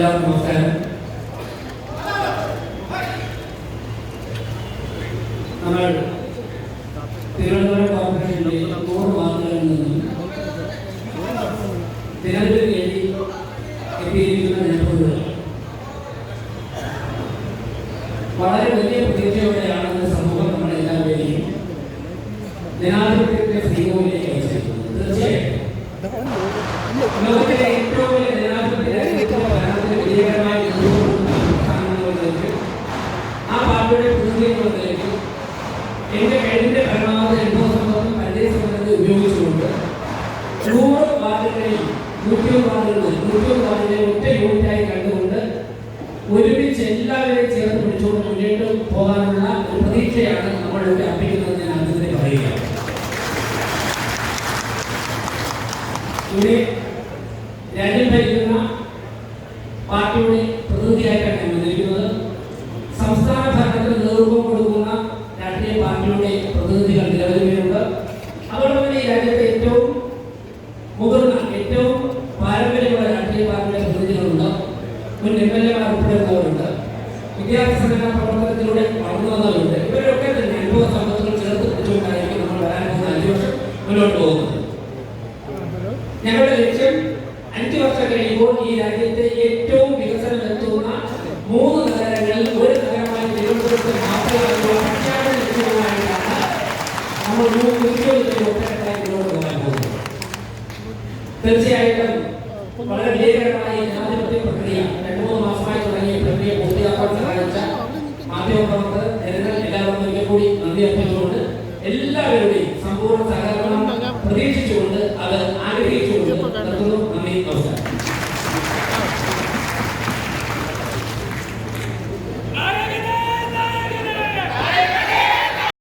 എല്ലാവർക്കും നമസ്കാരം നമ്മൾ തിരുവനന്തപുരം കോർപ്പറേഷന്റെ നൂറ് വാർഡുകളിൽ നിന്നും തിരഞ്ഞെടുപ്പ് വേണ്ടി എത്തിയിരിക്കുന്ന വളരെ വലിയ പ്രതീക്ഷയോടെയാണ് സമൂഹം നമ്മളെല്ലാവരെയും ജനാധിപത്യത്തിന്റെ ശ്രീകോവിലേക്ക് അയച്ചിരിക്കുന്നത്. തീർച്ചയായും. ലോകത്തിലെ ഏറ്റവും വലിയ എന്റെ കഴിവിന്റെ പരമാവധി അനുഭവ സമ്പത്തും പരിചയസമ്പത്തും ഉപയോഗിച്ചുകൊണ്ട് നൂറ് വാർഡുകളിൽ നൂറ്റിയൊന്ന് വാർഡുകളിൽ നൂറ്റിയൊന്ന് ഒറ്റ യൂണിറ്റായി കണ്ടുകൊണ്ട് ഒരുമിച്ച് എല്ലാവരെയും ചേർത്ത് പിടിച്ചുകൊണ്ട് മുന്നോട്ട് പോകാനുള്ള ഒരു പ്രതീക്ഷയാണ് നമ്മളിവിടെ അർപ്പിക്കുന്നത് ഞാൻ ആദ്യത്തെ പറയുകയാണ്. ഇവിടെ രാജ്യം ഭരിക്കുന്ന പാർട്ടിയുടെ പ്രതിനിധിയായിട്ടാണ് ഞാൻ വന്നിരിക്കുന്നത്. സംസ്ഥാന ഭരണത്തിന് നേതൃത്വം പാർട്ടിയുടെ പ്രതിനിധികൾ നിരവധി പേരുണ്ട്. തന്നെ ഈ രാജ്യത്തെ ഏറ്റവും മുതിർന്ന ഏറ്റവും പാരമ്പര്യമുള്ള രാഷ്ട്രീയ പാർട്ടിയുടെ പ്രതിനിധികളുണ്ട്. മുൻ എം എൽ എമാർ ഉൾപ്പെടുന്നവരുണ്ട്. വിദ്യാർത്ഥി സംഘടനാ പ്രവർത്തനത്തിലൂടെ വളർന്നു വന്നവരുണ്ട്. ഇവരൊക്കെ തന്നെ അനുഭവ സമ്പത്തുകൾ ചേർത്ത് പിടിച്ചുകൊണ്ടായിരിക്കും നമ്മൾ വരാൻ പോകുന്ന അഞ്ച് വർഷം മുന്നോട്ട് പോകുന്നത്. ഞങ്ങളുടെ ലക്ഷ്യം അഞ്ച് വർഷം കഴിയുമ്പോൾ ഈ രാജ്യത്തെ ഏറ്റവും വികസനം എത്തുന്ന മൂന്ന് നഗരങ്ങളിൽ ഒരു നഗരമായി തിരുവനന്തപുരത്ത് മാത്രമായുള്ള പ്രഖ്യാപന ലക്ഷ്യവുമായിട്ടാണ് നമ്മൾ മൂന്ന് ഉദ്യോഗത്തിൽ ഒറ്റക്കെട്ടായി മുന്നോട്ട് പോകാൻ പോകുന്നത് തീർച്ചയായിട്ടും വളരെ വിജയകരമായ ജനാധിപത്യ പ്രക്രിയ രണ്ടു മൂന്ന് മാസമായി തുടങ്ങിയ പ്രക്രിയ പൂർത്തിയാക്കാൻ സഹായിച്ച മാധ്യമപ്രവർത്തകർ ജനങ്ങൾ എല്ലാവർക്കും ഒരിക്കൽ കൂടി നന്ദി അർപ്പിച്ചുകൊണ്ട് എല്ലാവരുടെയും സമ്പൂർണ സഹകരണം പ്രതീക്ഷിച്ചുകൊണ്ട് അത്